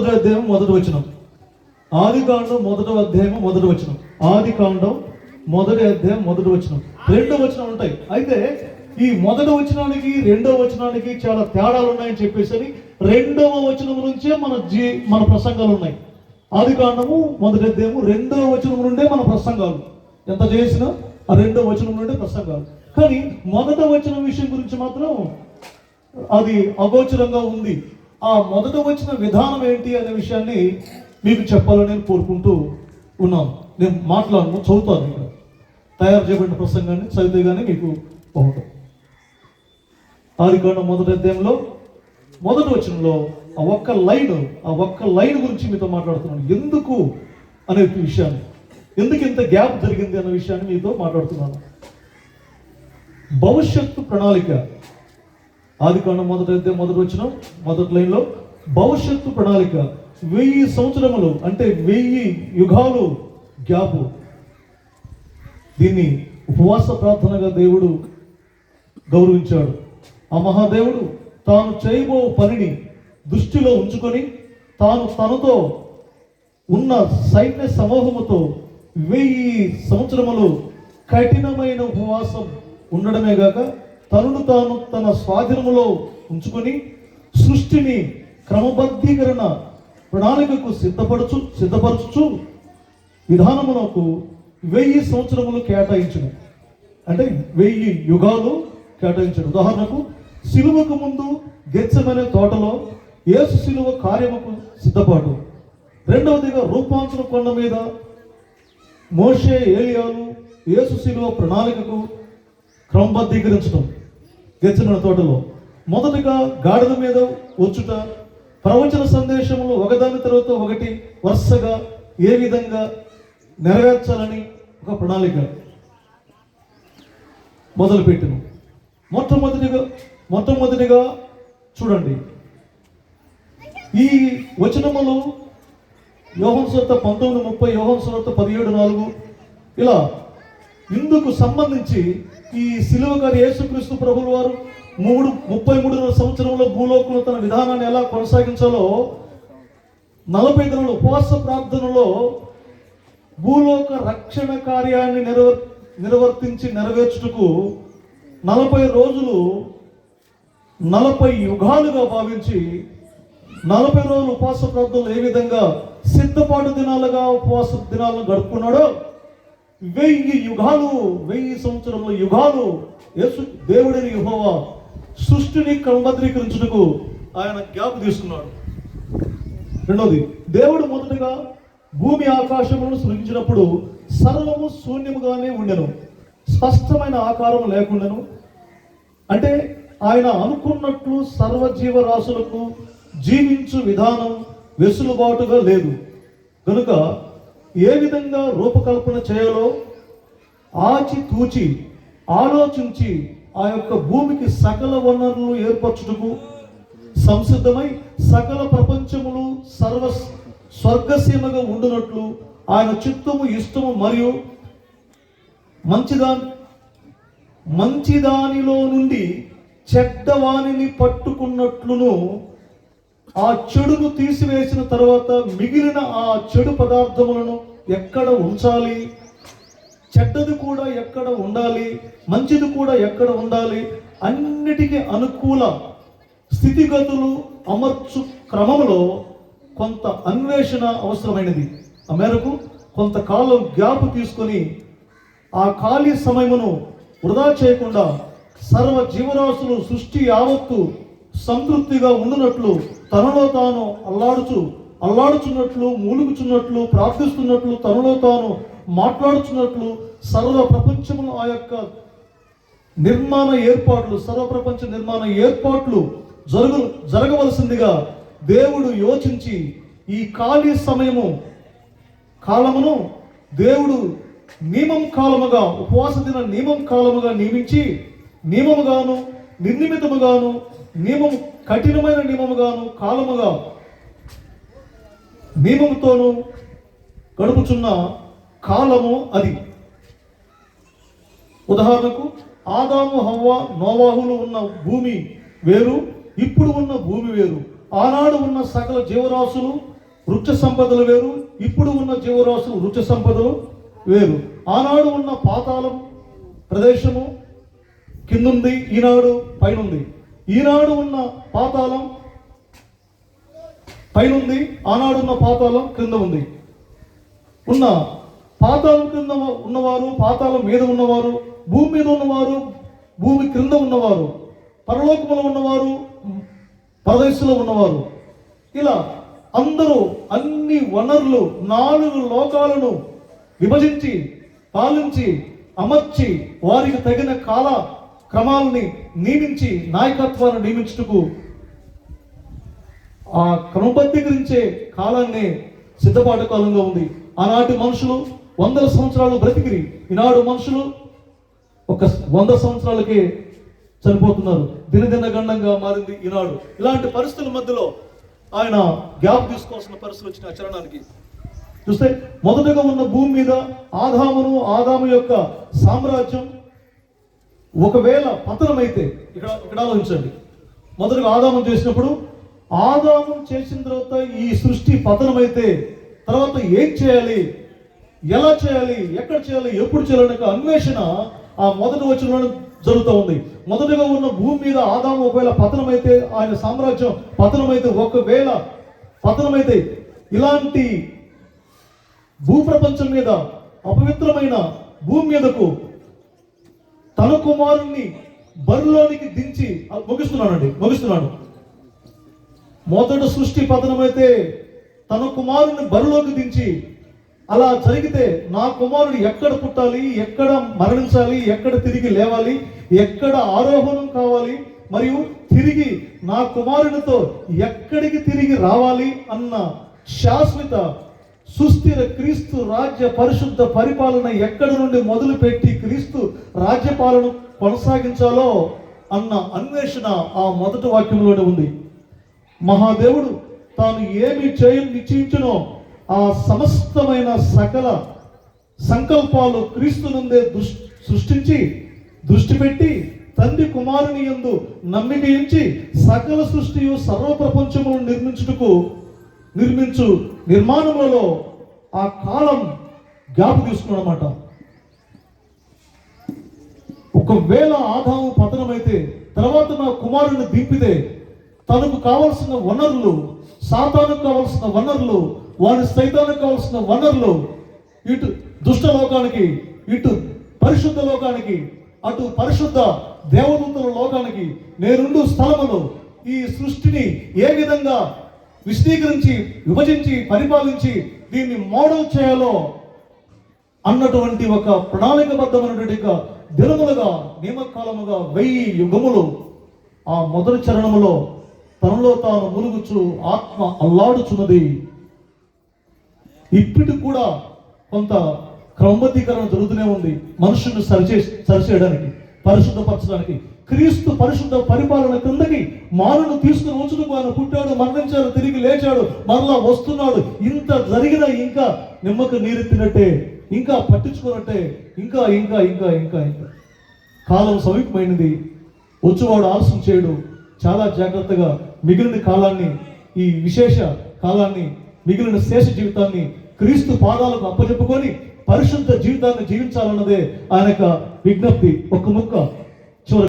మొదటి అధ్యాయం మొదటి వచనం. ఆది కాండం మొదటి అధ్యాయం మొదటి వచనం. ఆది కాండం మొదటి అధ్యాయం మొదటి వచనం. రెండో వచనం ఉంటాయి. అయితే ఈ మొదటి వచనానికి రెండో వచనానికి చాలా తేడాలు ఉన్నాయని చెప్పేసి రెండవ వచనం నుంచే మన జీ మన ప్రసంగాలు ఉన్నాయి. ఆది కాండము మొదటి అధ్యాయము రెండవ వచనం నుండే మన ప్రసంగాలు. ఎంత చేసినా ఆ రెండో వచనం నుండే ప్రసంగాలు. కానీ మొదట వచనం విషయం గురించి మాత్రం అది అగోచరంగా ఉంది. ఆ మొదట వచ్చిన విధానం ఏంటి అనే విషయాన్ని మీకు చెప్పాలని నేను కోరుకుంటూ ఉన్నాను. నేను మాట్లాడను చదువుతాను ఇక్కడ. తయారు చేయబడిన ప్రసంగాన్ని చదివితే కానీ మీకు బాగుంటుంది. ఆదికాండం మొదటి అధ్యాయంలో మొదటి వచనంలో ఆ ఒక్క లైన్ ఆ ఒక్క లైన్ గురించి మీతో మాట్లాడుతున్నాను. ఎందుకు అనే విషయాన్ని ఎందుకు ఇంత గ్యాప్ జరిగింది అన్న విషయాన్ని మీతో మాట్లాడుతున్నాను. భవిష్యత్తు ప్రణాళిక ఆది కాండం మొదట అయితే మొదటి వచ్చిన మొదటి లైన్లో భవిష్యత్తు ప్రణాళిక వెయ్యి సంవత్సరములు అంటే వెయ్యి యుగాలు గ్యాపు. దీన్ని ఉపవాస ప్రార్థనగా దేవుడు గౌరవించాడు. ఆ మహాదేవుడు తాను చేయబో పనిని దృష్టిలో ఉంచుకొని తాను తనతో ఉన్న సైన్య సమూహముతో వెయ్యి సంవత్సరములు కఠినమైన ఉపవాసం ఉండడమే గాక తనను తాను తన స్వాధీనములో ఉంచుకొని సృష్టిని క్రమబద్ధీకరణ ప్రణాళికకు సిద్ధపరచు సిద్ధపరచుచు విధానమునకు వెయ్యి సంవత్సరములు కేటాయించడం అంటే వెయ్యి యుగాలు కేటాయించడు ఉదాహరణకు సిలువకు ముందు గెచ్చమనే తోటలో యేసు సిలువ కార్యముకు సిద్ధపాటు. రెండవదిగా రూపాంతర కొండ మీద మోషే ఏలియాలు యేసు సిలువ ప్రణాళికకు క్రమబద్ధీకరించడం గెచ్చిన తోటలో మొదటగా గాడిద మీద వచ్చుట ప్రవచన సందేశములు ఒకదాని తర్వాత ఒకటి వరుసగా ఏ విధంగా నెరవేర్చాలని ఒక ప్రణాళిక మొదలుపెట్టిన. మొట్టమొదటిగా మొట్టమొదటిగా చూడండి. ఈ వచనములు యోహన్ సురత పంతొమ్మిది ముప్పై యోహన్ సురత పదిహేడు నాలుగు ఇలా ఇందుకు సంబంధించి ఈ సిలువ గారు యేసుక్రీస్తు ప్రభుల వారు మూడు ముప్పై మూడున్నర సంవత్సరంలో భూలోకంలో తన విధానాన్ని ఎలా కొనసాగించాలో నలభై దినాల ఉపవాస ప్రార్థనలో భూలోక రక్షణ కార్యాన్ని నిర్వ నిర్వర్తించి నెరవేర్చుటకు నలభై రోజులు నలభై యుగాలుగా భావించి నలభై రోజులు ఉపవాస ప్రార్థనలు ఏ విధంగా సిద్ధపాటు దినాలుగా ఉపవాస దినాలను గడుపుకున్నాడో వెయ్యి యుగాలు వెయ్యి సంవత్సరముల యుగాలు యేసు దేవుడిని యెహోవా సృష్టిని క్రమబద్ధీకరించుటకు ఆయన గ్యాప్ తీసుకున్నాడు. రెండోది దేవుడు మొదటగా భూమి ఆకాశములను సృజించినప్పుడు సర్వము శూన్యముగానే ఉండెను. స్పష్టమైన ఆకారం లేకుండాను. అంటే ఆయన అనుకున్నట్లు సర్వజీవరాశులకు జీవించు విధానం వెసులుబాటుగా లేదు. కనుక ఏ విధంగా రూపకల్పన చేయాలో ఆచితూచి ఆలోచించి ఆ యొక్క భూమికి సకల వనరులు ఏర్పరచుటకు సంసిద్ధమై సకల ప్రపంచములు సర్వ స్వర్గసీమగా ఉండునట్లు ఆయన చిత్తము ఇష్టము మరియు మంచిదా మంచిదానిలో నుండి చెడ్డవాణిని పట్టుకున్నట్లును ఆ చెడును తీసివేసిన తర్వాత మిగిలిన ఆ చెడు పదార్థములను ఎక్కడ ఉంచాలి? చెడ్డది కూడా ఎక్కడ ఉండాలి? మంచిది కూడా ఎక్కడ ఉండాలి? అన్నిటికీ అనుకూల స్థితిగతులు అమర్చు క్రమంలో కొంత అన్వేషణ అవసరమైనది. ఆ మేరకు కొంతకాలం గ్యాప్ తీసుకొని ఆ ఖాళీ సమయమును వృధా చేయకుండా సర్వ జీవరాశులు సృష్టి యావత్తు సంతృప్తిగా ఉండునట్లు తనలో తాను అల్లాడుచు అల్లాడుచున్నట్లు మూలుగుచున్నట్లు ప్రార్థిస్తున్నట్లు తనలో తాను మాట్లాడుచున్నట్లు సర్వ ప్రపంచమును ఆ యొక్క నిర్మాణ ఏర్పాట్లు సర్వ ప్రపంచ నిర్మాణ ఏర్పాట్లు జరుగు జరగవలసిందిగా దేవుడు యోచించి ఈ ఖాళీ సమయము కాలమును దేవుడు నియమం కాలముగా ఉపవాస దిన నియమం కాలముగా నియమించి నియమముగాను నిర్నిమితముగాను నియమము కఠినమైన నియమముగాను కాలముగా నియమముతోను గడుపుచున్న కాలము అది. ఉదాహరణకు ఆదాము హవ్వ నోవాహులు ఉన్న భూమి వేరు ఇప్పుడు ఉన్న భూమి వేరు. ఆనాడు ఉన్న సకల జీవరాశులు వృక్ష సంపదలు వేరు ఇప్పుడు ఉన్న జీవరాశులు వృక్ష సంపదలు వేరు. ఆనాడు ఉన్న పాతాళం ప్రదేశము కిందుంది ఈనాడు పైనుంది. ఈనాడు ఉన్న పాతాళం పైనుంది ఆనాడు ఉన్న పాతాళం క్రింద ఉంది ఉన్న పాతాళం క్రింద ఉన్నవారు పాతాళం మీద ఉన్నవారు భూమి మీద ఉన్నవారు భూమి క్రింద ఉన్నవారు పరలోకములో ఉన్నవారు పరదేశంలో ఉన్నవారు. ఇలా అందరూ అన్ని వనరులు నాలుగు లోకాలను విభజించి పాలించి అమర్చి వారికి తగిన కాల క్రమాలని నియమించి నాయకత్వాన్ని నియమించుటకు ఆ క్రమబద్ధీకరించే కాలాన్ని సిద్ధపాటు కాలంగా ఉంది. ఆనాటి మనుషులు వందల సంవత్సరాలు బ్రతికిరి. ఈనాడు మనుషులు ఒక వంద సంవత్సరాలకే చనిపోతున్నారు. దినదిన గండంగా మారింది ఈనాడు. ఇలాంటి పరిస్థితుల మధ్యలో ఆయన గ్యాప్ తీసుకోవాల్సిన పరిస్థితులు వచ్చిన చరణానికి. చూస్తే మొదటగా ఉన్న భూమి మీద ఆదామును ఆదాము యొక్క సామ్రాజ్యం ఒకవేళ పతనమైతే ఇక్కడ ఇక్కడ ఆలోచించండి. మొదటగా ఆదాము చేసినప్పుడు ఆదాము చేసిన తర్వాత ఈ సృష్టి పతనమైతే తర్వాత ఏం చేయాలి? ఎలా చేయాలి? ఎక్కడ చేయాలి? ఎప్పుడు చేయాలి? అనే అన్వేషణ ఆ మొదటి వచ్చిన జరుగుతూ ఉంది. మొదటగా ఉన్న భూమి మీద ఆదాము ఒకవేళ పతనమైతే ఆయన సామ్రాజ్యం పతనమైతే ఒకవేళ పతనమైతే ఇలాంటి భూప్రపంచం మీద అపవిత్రమైన భూమి మీదకు తన కుమారుణ్ణి బరిలోనికి దించి ఆ, ముగిస్తున్నానండి ముగిస్తున్నాను మొదట సృష్టి పతనమైతే తన కుమారుని బరిలోకి దించి అలా జరిగితే నా కుమారుడు ఎక్కడ పుట్టాలి ఎక్కడ మరణించాలి ఎక్కడ తిరిగి లేవాలి ఎక్కడ ఆరోహణం కావాలి మరియు తిరిగి నా కుమారునితో ఎక్కడికి తిరిగి రావాలి అన్న శాశ్వత సుస్థిర క్రీస్తు రాజ్య పరిశుద్ధ పరిపాలన ఎక్కడి నుండి మొదలుపెట్టి క్రీస్తు రాజ్యపాలన కొనసాగించాలో అన్న అన్వేషణ ఆ మొదటి వాక్యంలోనే ఉంది. మహాదేవుడు తాను ఏమి చేయ నిశ్చయించునో ఆ సమస్తమైన సకల సంకల్పాలు క్రీస్తు నుండే సృష్టించి దృష్టి పెట్టి తండ్రి కుమారుని యందు నమ్మిక సకల సృష్టియు సర్వప్రపంచమును నిర్మించుటకు నిర్మించు నిర్మాణములలో ఆ కాలం గ్యాప్ తీసుకున్నమాట ఒకవేళ ఆదాము పతనమైతే తర్వాత నా కుమారుని దింపితే తనకు కావలసిన వనరులు సాతానికి కావలసిన వనరులు వారి సైతానికి కావలసిన వనరులు ఇటు దుష్ట లోకానికి ఇటు పరిశుద్ధ లోకానికి అటు పరిశుద్ధ దేవదూతల లోకానికి నేనుండు స్థలములో ఈ సృష్టిని ఏ విధంగా విశదీకరించి విభజించి పరిపాలించి దీన్ని మోడల్ చేయాలో అన్నటువంటి ఒక ప్రణాళికబద్ధమైనటువంటి దినములుగా నియమకాలముగా వెయ్యి యుగములు ఆ మొదటి చరణములో తనలో తాను ములుగుచు ఆత్మ అల్లాడుచున్నది. ఇప్పటికి కూడా కొంత క్రమబద్ధీకరణ జరుగుతూనే ఉంది మనుషుని సరిచే సరిచేయడానికి. పరిశుద్ధపరచడానికి క్రీస్తు పరిశుద్ధ పరిపాలన కిందకి మానవును తీసుకుని ఉంచుటకు ఆయన పుట్టాడు మరణించాడు తిరిగి లేచాడు మరలా వస్తున్నాడు. ఇంత జరిగినా ఇంకా నిమ్మకు నీరెత్తినట్టే ఇంకా పట్టించుకున్నట్టే ఇంకా ఇంకా ఇంకా ఇంకా ఇంకా. కాలం సమీపమైనది. వచ్చేవాడు ఆలస్యం చేయడు. చాలా జాగ్రత్తగా మిగిలిన కాలాన్ని ఈ విశేష కాలాన్ని మిగిలిన శేష జీవితాన్ని క్రీస్తు పాదాలకు అప్పచెప్పుకొని పరిశుద్ధ జీవితాన్ని జీవించాలన్నదే ఆయన యొక్క విజ్ఞప్తి. ఒక ముక్క.